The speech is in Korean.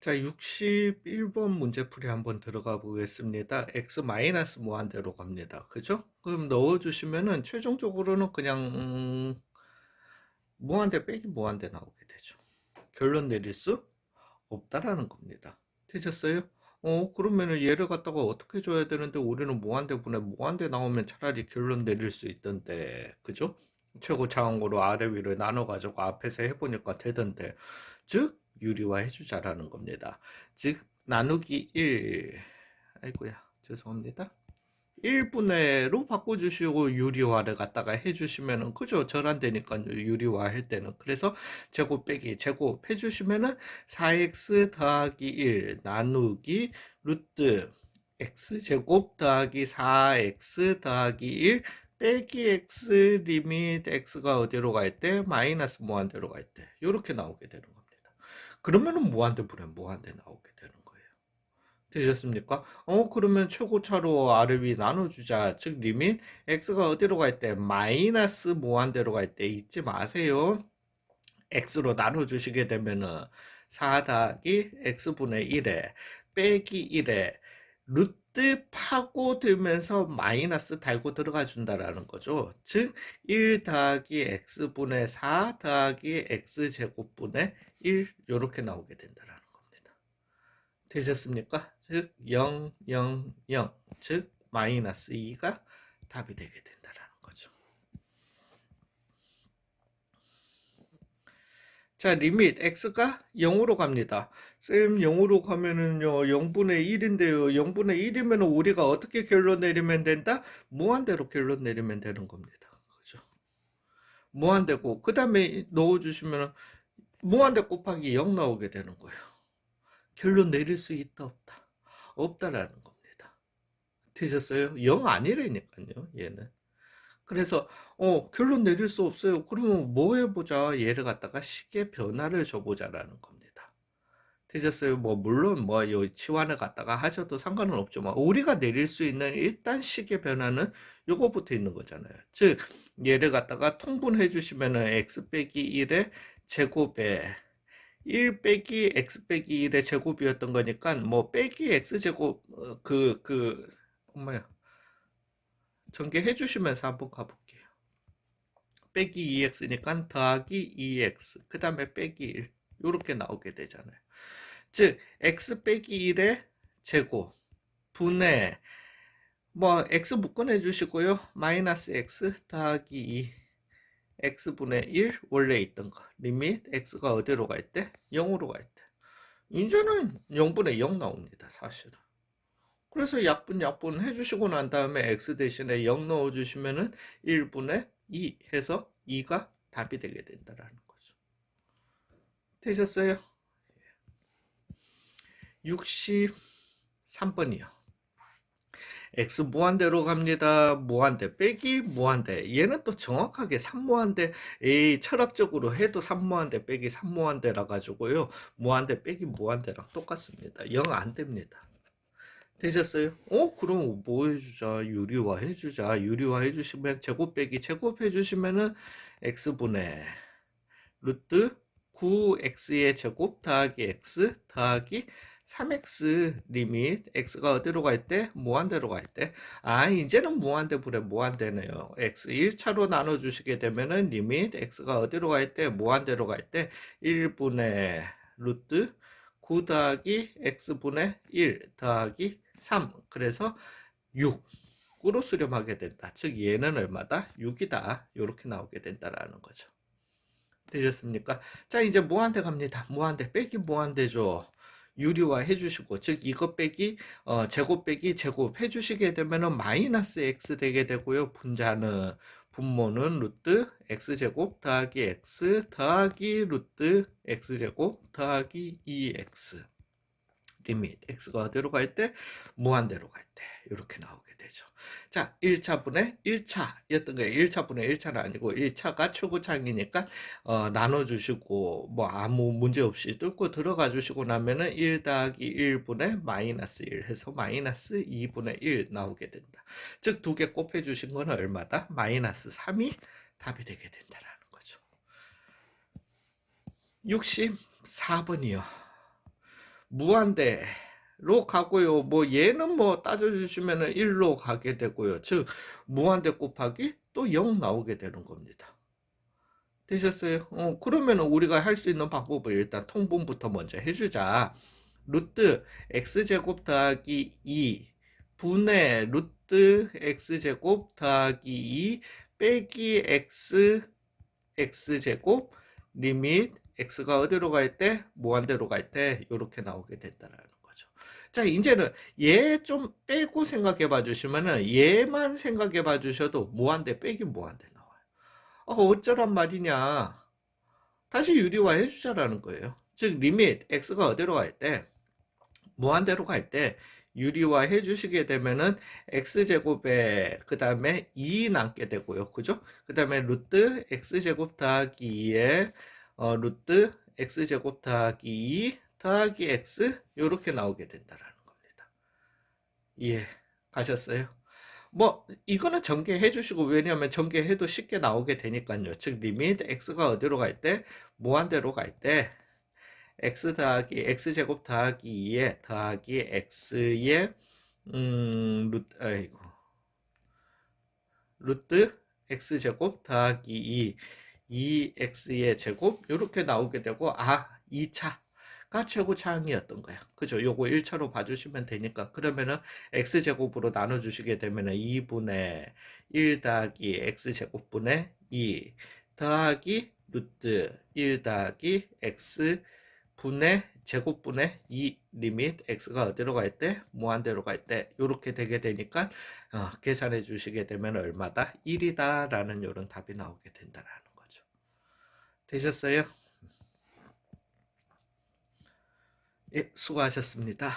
자, 61번 문제풀이 한번 들어가 보겠습니다. x 마이너스 무한대로 갑니다. 그죠? 그럼 넣어주시면은 최종적으로는 그냥 음, 무한대 빼기 무한대 나오게 되죠. 결론 내릴 수 없다라는 겁니다. 되셨어요? 어, 그러면은 얘를 갖다가 어떻게 줘야 되는데 우리는 무한대분에 무한대 나오면 차라리 결론 내릴 수 있던데, 그죠? 최고 차원고로 아래 위로 나눠 가지고 앞에서 해보니까 되던데, 즉 유리화 해 주자라는 겁니다. 즉 나누기 1, 아이고야 죄송합니다. 1분의로 바꿔주시고 유리화를 갖다가 해주시면은 그죠 절한되니까 유리화 할 때는 그래서 제곱 빼기 제곱 해주시면은 4x 더하기 1 나누기 루트 x 제곱 더하기 4x 더하기 1 빼기 x 리밋 x가 어디로 갈 때 마이너스 무한대로 갈 때 이렇게 나오게 되는 겁니다. 그러면은 무한대 분해 무한대 나오게 되는 거예요. 되셨습니까? 어 그러면 최고차로 아래 위 나눠주자. 즉 리밋 x가 어디로 갈 때 마이너스 무한대로 갈 때 잊지 마세요. x로 나눠주시게 되면은 4 더하기 x분의 1에 빼기 1에 루트 파고 들면서 마이너스 달고 들어가 준다라는 거죠. 즉, 1 더하기 x분의 4 더하기 x제곱분의 1 이렇게 나오게 된다라는 겁니다. 되셨습니까? 즉 0, 0, 0, 즉 마이너스 2가 답이 되게 된다라는 거죠. 자, 리밋 x가 0으로 갑니다. 쌤 0으로 가면은요 0분의 1인데요 0분의 1이면 우리가 어떻게 결론 내리면 된다? 무한대로 결론 내리면 되는 겁니다. 그죠? 무한대고 그 다음에 넣어주시면 무한대 곱하기 0 나오게 되는 거예요. 결론 내릴 수 있다 없다 없다라는 겁니다. 되셨어요? 0 아니라니까요 얘는. 그래서 어 결론 내릴 수 없어요. 그러면 뭐 해보자 얘를 갖다가 식의 변화를 줘보자라는 겁니다. 되셨어요? 뭐 물론 뭐 요 치환을 갖다가 하셔도 상관은 없지만 우리가 내릴 수 있는 일단 식의 변화는 요거부터 있는 거잖아요. 즉 얘를 갖다가 통분해 주시면은 x 빼기 1에 제곱에 1 빼기 x 빼기 1의 제곱이었던 거니까 뭐 빼기 x 제곱 그그 그, 엄마야 전개해 주시면서 한번 가볼게요. 빼기 2x니까 더하기 2x 그 다음에 빼기 1 이렇게 나오게 되잖아요. 즉 x 빼기 1의 제곱 분의 뭐 x 묶어내 주시고요. 마이너스 x 더하기 2 x분의 1 원래 있던 거 리밋 x가 어디로 갈 때? 0으로 갈 때. 이제는 0분의 0 나옵니다. 사실은. 그래서 약분 약분 해주시고 난 다음에 x 대신에 0 넣어주시면은 1분의 2 해서 2가 답이 되게 된다라는 거죠. 되셨어요? 63번이요. X 무한대로 갑니다. 무한대 빼기 무한대. 얘는 또 정확하게 3무한대 에이 철학적으로 해도 3무한대 빼기 3무한대라 가지고요. 무한대 빼기 무한대랑 똑같습니다. 0 안 됩니다. 되셨어요? 어 그럼 뭐 해주자 유리화 해주자 유리화 해주시면 제곱 빼기 제곱 해주시면은 x분의 루트 9x의 제곱 더하기 x 더하기 3x 리밋 x가 어디로 갈 때? 무한대로 갈 때. 아, 이제는 무한대 불에 무한대네요. x 1차로 나눠 주시게 되면은 리밋 x가 어디로 갈 때? 무한대로 갈 때 1분의 루트 9 더하기 x분의 1 더하기 3. 그래서 6으로 수렴하게 된다. 즉 얘는 얼마다? 6이다. 이렇게 나오게 된다라는 거죠. 되셨습니까? 자, 이제 무한대 갑니다. 무한대 빼기 무한대죠. 유리화 해주시고 즉 이것 빼기 어, 제곱 빼기 제곱 해주시게 되면은 마이너스 x 되게 되고요. 분자는 분모는 루트 x제곱 더하기 x 더하기 루트 x제곱 더하기 2x 리밋 x가 어디로 갈 때 무한대로 갈 때 이렇게 나오게 되죠. 자, 1차분의 1차였던 거예요. 1차분의 1차는 아니고 1차가 최고차이니까 어, 나눠주시고 뭐 아무 문제 없이 뚫고 들어가 주시고 나면은 1 더하기 1분의 마이너스 1 해서 마이너스 2분의 1 나오게 된다. 즉 두 개 곱해 주신 거는 얼마다? 마이너스 3이 답이 되게 된다라는 거죠. 64번이요. 무한대로 가고요. 뭐 얘는 뭐 따져주시면은 1로 가게 되고요. 즉 무한대 곱하기 또 0 나오게 되는 겁니다. 되셨어요? 어, 그러면 우리가 할 수 있는 방법을 일단 통분부터 먼저 해주자. 루트 x제곱 더하기 2 분의 루트 x제곱 더하기 2 빼기 x x제곱 리밋 x가 어디로 갈 때? 무한대로 갈 때 이렇게 나오게 된다라는 거죠. 자, 이제는 얘 좀 빼고 생각해 봐 주시면은 얘만 생각해 봐 주셔도 무한대 빼기 무한대 나와요. 어, 어쩌란 말이냐. 다시 유리화 해 주자라는 거예요. 즉 리밋 x가 어디로 갈 때? 무한대로 갈 때 유리화 해 주시게 되면은 x제곱에 그 다음에 2 남게 되고요. 그죠? 그 다음에 루트 x제곱 더하기 2에 어, 루트 x제곱 더하기 2 더하기 x 이렇게 나오게 된다라는 겁니다. 이해 가셨어요? 뭐 이거는 전개해 주시고 왜냐하면 전개해도 쉽게 나오게 되니까요. 즉 리밋 x가 어디로 갈 때 무한대로 갈 때 x 더하기 x제곱 더하기 2에 더하기 x의 음 루트 아이고 루트 x제곱 더하기 2 2x의 제곱 이렇게 나오게 되고 아 2차가 최고 차항이었던 거야. 그죠? 요거 1차로 봐주시면 되니까 그러면은 x제곱으로 나눠주시게 되면은 2분의 1 더하기 x제곱분의 2 더하기 루트 1 더하기 x 분의 제곱분의 2 리밋 x가 어디로 갈 때? 무한대로 갈 때 이렇게 되게 되니까 어, 계산해 주시게 되면 얼마다? 1이다 라는 이런 답이 나오게 된다라는. 되셨어요? 예, 수고하셨습니다.